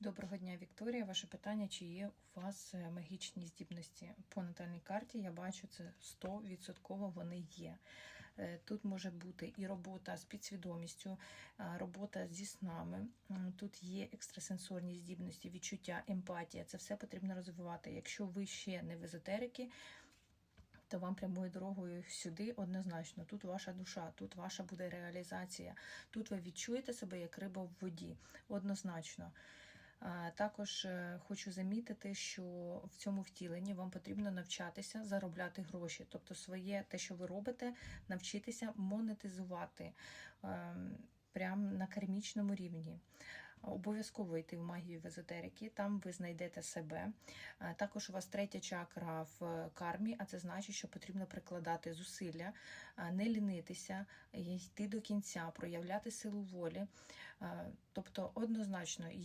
Доброго дня, Вікторія. Ваше питання, чи є у вас е, магічні здібності по натальній карті? Я бачу, це 100% вони є. Е, Тут може бути і робота з підсвідомістю, робота зі снами. Тут є екстрасенсорні здібності, відчуття, емпатія. Це все потрібно розвивати. Якщо ви ще не в езотерики, то вам прямою дорогою сюди однозначно. Тут ваша душа, тут ваша буде реалізація. Тут ви відчуєте себе як риба в воді. Однозначно. Також е, хочу замітити, що в цьому втіленні вам потрібно навчатися заробляти гроші, тобто своє те, що ви робите, навчитися монетизувати ем, прямо на кармічному рівні. Обов'язково йти в магію в езотерики, там ви знайдете себе. Також у вас третя чакра в кармі, а це значить, що потрібно прикладати зусилля, не лінитися, йти до кінця, проявляти силу волі. Тобто, однозначно